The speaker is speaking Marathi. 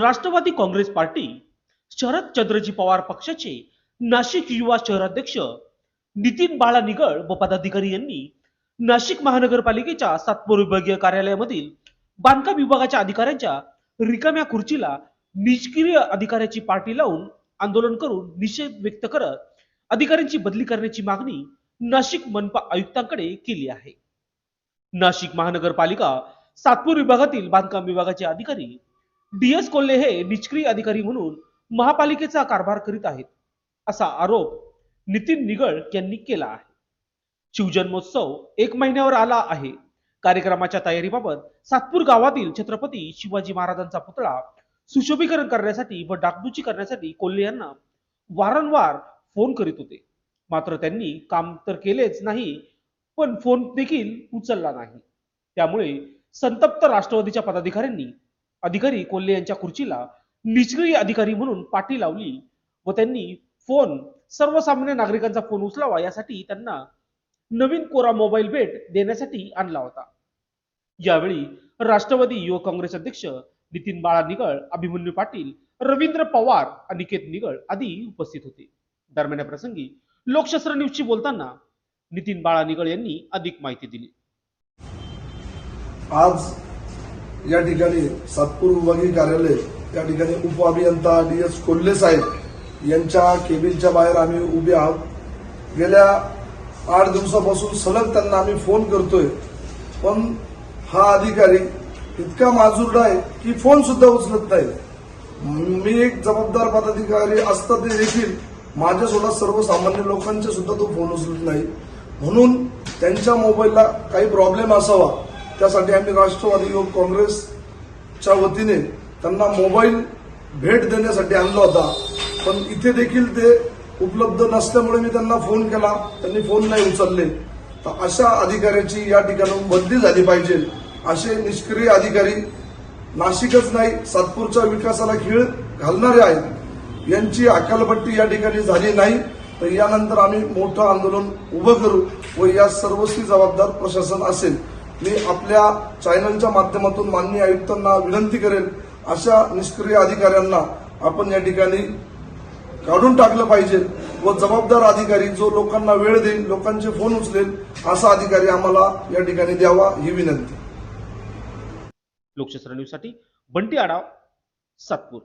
राष्ट्रवादी काँग्रेस पार्टी शरद चंद्रजी पवार पक्षाचे नाशिक युवा शहराध्यक्ष नितीन बाळा निगळ व पदाधिकारी यांनी नाशिक महानगरपालिकेच्या सातपूर विभागीय कार्यालयामधील बांधकाम विभागाच्या अधिकाऱ्यांच्या रिकाम्या खुर्चीला निष्क्रिय अधिकाऱ्याची पार्टी लावून आंदोलन करून निषेध व्यक्त करत अधिकाऱ्यांची बदली करण्याची मागणी नाशिक मनपा आयुक्तांकडे केली आहे. नाशिक महानगरपालिका सातपूर विभागातील बांधकाम विभागाचे अधिकारी डी एस कोल्हे हे निष्क्रिय अधिकारी म्हणून महापालिकेचा कारभार करीत आहेत असा आरोप नितीन निगळ यांनी केला आहे. शिवजन्मोत्सव एक महिन्यावर आला आहे. कार्यक्रमाच्या तयारीबाबत सातपूर गावातील छत्रपती शिवाजी महाराजांचा पुतळा सुशोभीकरण करण्यासाठी व डागडुची करण्यासाठी कोल्हे यांना वारंवार फोन करीत होते. मात्र त्यांनी काम तर केलेच नाही पण फोन देखील उचलला नाही. त्यामुळे संतप्त राष्ट्रवादीच्या पदाधिकाऱ्यांनी अधिकारी कोल्हे यांच्या खुर्चीला निष्क्रिय अधिकारी म्हणून पाठी लावली व त्यांनी फोन सर्वसामान्य नागरिकांचा फोन उचलावा यासाठी त्यांना नवीन कोरा मोबाईल भेट देण्यासाठी आणला होता. यावेळी राष्ट्रवादी युवक काँग्रेस अध्यक्ष नितीन बाळा निगळ अभिमन्यू पाटील रवींद्र पवार अनिकेत निगळ आदी उपस्थित होते. दरम्यान या प्रसंगी लोकशास्त्र न्यूजशी बोलताना नितीन बाळा निगळ यांनी अधिक माहिती दिली. आज या ठिकाणी सातपूर विभागीय कार्यालय या ठिकाणी उपअभियंता डी एस कोल्हे साहेब यांच्या केबिनच्या बाहेर आम्ही उभे आहोत. गेल्या आठ दिवसापासून सलग त्यांना आम्ही फोन करतोय. पण हा अधिकारी इतका माजुरडा आहे की फोन सुद्धा उचलत नाही. मी एक जबाबदार पदाधिकारी असता ते देखील माझ्यासोबत सर्वसामान्य लोकांचे सुद्धा तो फोन उचलत नाही. म्हणून त्यांच्या मोबाईलला काही प्रॉब्लेम असावा त्यासाठी आम्ही राष्ट्रवादी युवक काँग्रेसच्या वतीने त्यांना मोबाईल भेट देण्यासाठी आणला होता. पण इथे देखील ते उपलब्ध नसल्यामुळे मी त्यांना फोन केला. त्यांनी फोन नाही उचलले. तर अशा अधिकाऱ्याची या ठिकाणी बदली झाली पाहिजे असे निष्क्रिय अधिकारी नाशिकच नाही सातपूरच्या विकासाला खीळ घालणारे आहेत. यांची अकालपट्टी या ठिकाणी झाली नाही. तर यानंतर आम्ही मोठं आंदोलन उभं करू व या सर्वस्वी जबाबदार प्रशासन असेल. मी आपल्या चॅनलच्या माध्यमातून माननीय आयुक्तांना विनंती करेल अशा निष्क्रिय अधिकाऱ्यांना आपण या ठिकाणी काढून टाकलं पाहिजे व जबाबदार अधिकारी जो लोकांना वेळ देईल लोकांचे फोन उचलेल असा अधिकारी आम्हाला या ठिकाणी द्यावा ही विनंती. लोकशास्त्र न्यूजसाठी बंटी आडाव सातपूर.